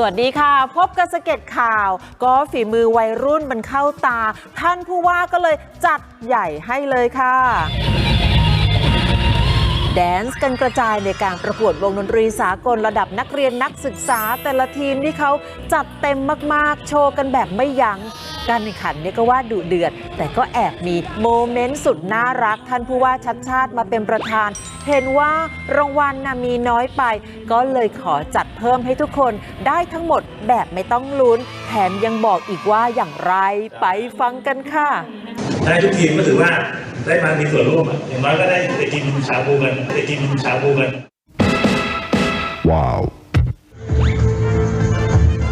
สวัสดีค่ะ พบกับสเก็ตข่าว ก็ฝีมือวัยรุ่นมันเข้าตา ท่านผู้ว่าก็เลยจัดใหญ่ให้เลยค่ะ แดนซ์กันกระจายในการประกวดวงดนตรีสากลระดับนักเรียนนักศึกษาแต่ละทีมที่เขาจัดเต็มมากๆ โชว์กันแบบไม่ยัง้ง การแข่งขันเนี่ยก็ว่าดุเดือด แต่ก็แอบมีโมเมนต์สุดน่ารัก ท่านผู้ว่าชัดชาติมาเป็นประธาน เห็นว่ารางวัลนะมีน้อยไป ก็เลยขอจัดเพิ่มให้ทุกคนได้ทั้งหมดแบบไม่ต้องลุ้น แถมยังบอกอีกว่าอย่างไรไปฟังกันค่ะ ได้ทุกทีมก็ถือว่าได้มามีส่วนร่วมอะอย่างน้อยก็ได้ไปกินชาบูกันไปกินชาบูกัน Wow.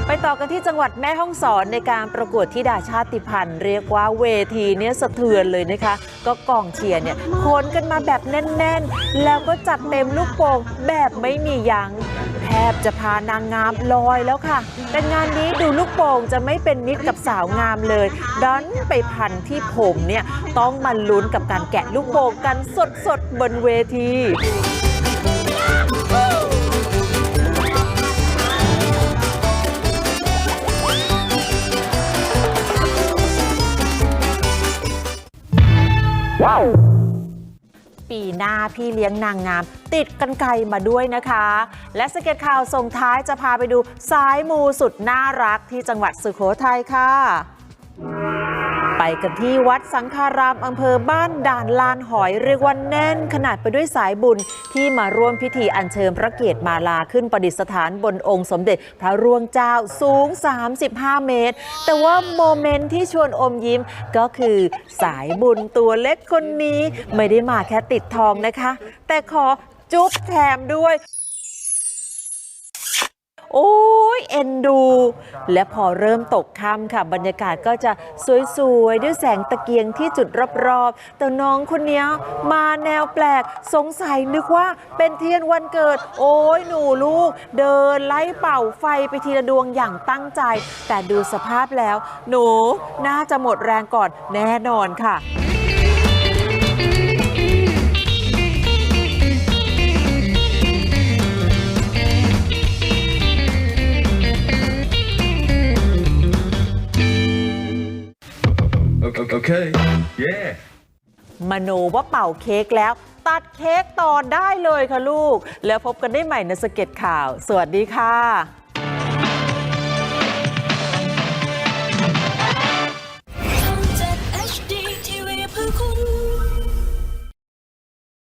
ไปต่อกันที่จังหวัดแม่ฮ่องสอนในการประกวดธิดาชาติพันธุ์เรียกว่าเวทีเนี้ยสะเทือนเลยนะคะ ก็กองเชียร์เนี่ยคนกันมาแบบแน่น ๆ แล้วก็จัดเต็มลูกโป่งแบบไม่มียัง้งแท บจะพานางงามลอยแล้วค่ะแต่งานนี้ดูลูกโป่งจะไม่เป็นมิตรกับสาวงามเลยดันไปพันที่ผมเนี่ยต้องมาลุ้นกับการแกะลูกโป่งกันสดๆบนเวที ปีหน้าพี่เลี้ยงนางงาม ติดกันไกลมาด้วยนะคะ และสเก็ตข่าวส่งท้ายจะพาไปดูสายมูสุดน่ารักที่จังหวัดสุโขทัยค่ะ กันที่วัดสังฆารามอำเภอบ้านด่านลานหอยเรียกว่าแน่นขนาดไปด้วยสายบุญที่มาร่วมพิธีอัญเชิญพระเกียรติมาลาขึ้นประดิษฐานบนองค์สมเด็จพระร่วงเจ้าสูง 35 เมตร แต่ว่าโมเมนต์ที่ชวนอมยิ้มก็คือสายบุญตัวเล็กคนนี้ไม่ได้มาแค่ติดทองนะคะ แต่ขอจุ๊บแถมด้วย โอ้ยเอ็นดู และพอเริ่มตกค่ำค่ะ บรรยากาศก็จะสวยๆ ด้วยแสงตะเกียงที่จุดรอบๆ แต่น้องคนเนี้ยมาแนวแปลกสงสัยนึกว่าเป็นเทียนวันเกิด โอ้ยหนูลูก เดินไล่เป่าไฟไปทีละดวงอย่างตั้งใจ แต่ดูสภาพแล้ว หนูน่าจะหมดแรงก่อนแน่นอนค่ะ okay. Yeah. มโนว่าเป่าเค้กแล้ว ตัดเค้กต่อได้เลยค่ะลูก แล้วพบกันได้ใหม่ในสเก็ตข่าว สวัสดีค่ะ